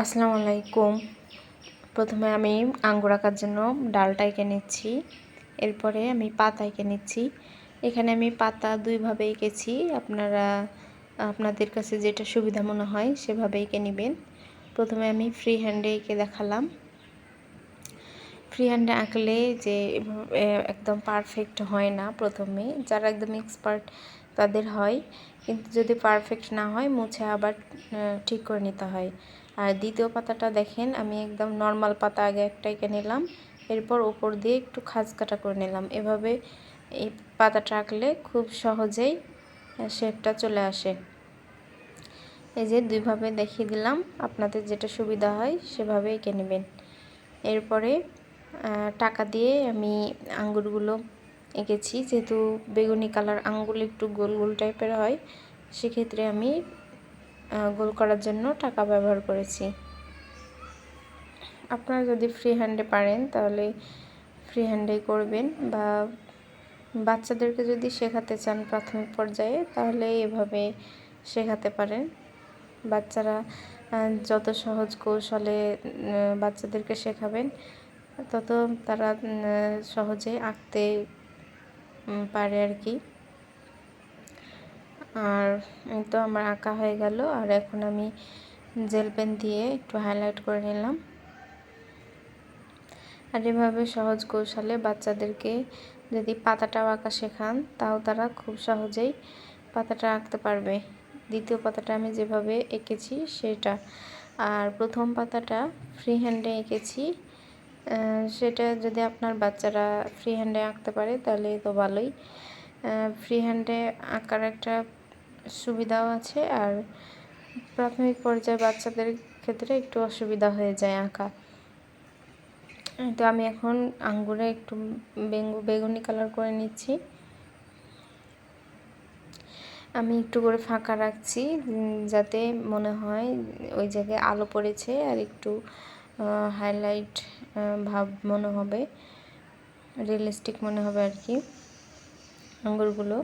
আসসালামু আলাইকুম। প্রথমে আমি আঙ্গুর আঁকার জন্য ডালটা এঁকে নিচ্ছি। এরপরে আমি পাতা এঁকে নিচ্ছি। এখানে আমি পাতা দুইভাবে এঁকেছি। আপনারা, আপনাদের কাছে যেটা সুবিধা মনে হয় সেভাবে এঁকে নেবেন। প্রথমে আমি ফ্রি হ্যান্ডে এঁকে দেখালাম। ফ্রি হ্যান্ডে আঁকলে যে একদম পারফেক্ট হয় না প্রথমে। যারা একদম এক্সপার্ট তাদের হয়। কিন্তু যদি পারফেক্ট না হয়, মুছে আবার ঠিক করে নিতে হয়। আর দ্বিতীয় পাতাটা দেখেন, আমি একদম নর্মাল পাতা আগে একটা এঁকে নিলাম। এরপর উপর দিয়ে একটু খাজ কাটা করে নিলাম। এভাবে এই পাতাটা আঁকলে খুব সহজেই শেপটা চলে আসে। এই যে দুইভাবে দেখিয়ে দিলাম, আপনাদের যেটা সুবিধা হয় সেভাবে এঁকে নেবেন। এরপরে টাকা দিয়ে আমি আঙ্গুরগুলো এঁকেছি। যেহেতু বেগুনি কালার আঙ্গুল একটু গোল গোল টাইপের হয়, সেক্ষেত্রে আমি গোল করার জন্য টাকা ব্যবহার করেছি। আপনারা যদি ফ্রি হ্যান্ডে পারেন, তাহলে ফ্রি হ্যান্ডেই করবেন বা বাচ্চাদেরকে যদি শেখাতে চান প্রাথমিক পর্যায়ে, তাহলে এভাবে শেখাতে পারেন। বাচ্চারা যত সহজ কৌশলে বাচ্চাদেরকে শেখাবেন, তত তারা সহজে আঁকতে পারে আর কি। আর তো আমার আঁকা হয়ে গেল, আর এখন আমি জেল পেন দিয়ে একটু হাইলাইট করে নিলাম। আর এভাবে সহজ কৌশলে বাচ্চাদেরকে যদি পাতাটাও আঁকা শেখান, তাও তারা খুব সহজেই পাতাটা আঁকতে পারবে। দ্বিতীয় পাতাটা আমি যেভাবে এঁকেছি সেটা। আর প্রথম পাতাটা ফ্রি হ্যান্ডে এঁকেছি। সেটা যদি আপনার বাচ্চারা ফ্রি হ্যান্ডে আঁকতে পারে, তাহলে তো ভালোই। ফ্রি হ্যান্ডে আঁকার একটা সুবিধাও আছে, আর প্রাথমিক পর্যায়ে বাচ্চাদের ক্ষেত্রে একটু অসুবিধা হয়ে যায় আঁকা। তো আমি এখন আঙ্গুরে একটু বেঙ্গু, বেগুনি কালার করে নিচ্ছি। আমি একটু করে ফাঁকা রাখছি যাতে মনে হয় ওই জায়গায় আলো পড়েছে, আর একটু হাইলাইট ভাব মনে হবে রিয়েলিস্টিক মনে হবে আর কি। আঙ্গুরগুলো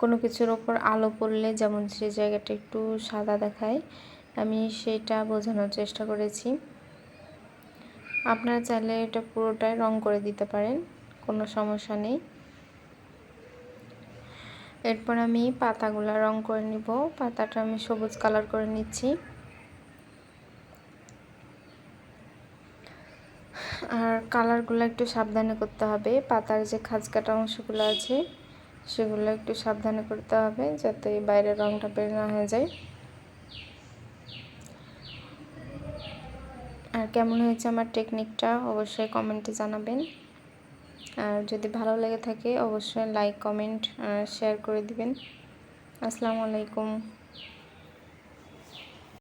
কোনো কিছুর ওপর আলো পড়লে, যেমন সে জায়গাটা একটু সাদা দেখায়, আমি সেটা বোঝানোর চেষ্টা করেছি। আপনারা চাইলে এটা পুরোটাই রং করে দিতে পারেন, কোনো সমস্যা নেই। এরপর আমি পাতাগুলো রং করে নিব, পাতাটা আমি সবুজ কালার করে নিচ্ছি। আর কালারগুলো একটু সাবধানে করতে হবে। পাতার যে খাঁজ কাটা অংশগুলো আছে, সেগুলো একটু সাবধানে করতে হবে যাতে বাইরের রঙটা বের না হয়ে যায়। আর কেমন হয়েছে আমার টেকনিকটা অবশ্যই কমেন্টে জানাবেন। আর যদি ভালো লেগে থাকে, অবশ্যই লাইক, কমেন্ট শেয়ার করে দিবেন। আসসালামু আলাইকুম।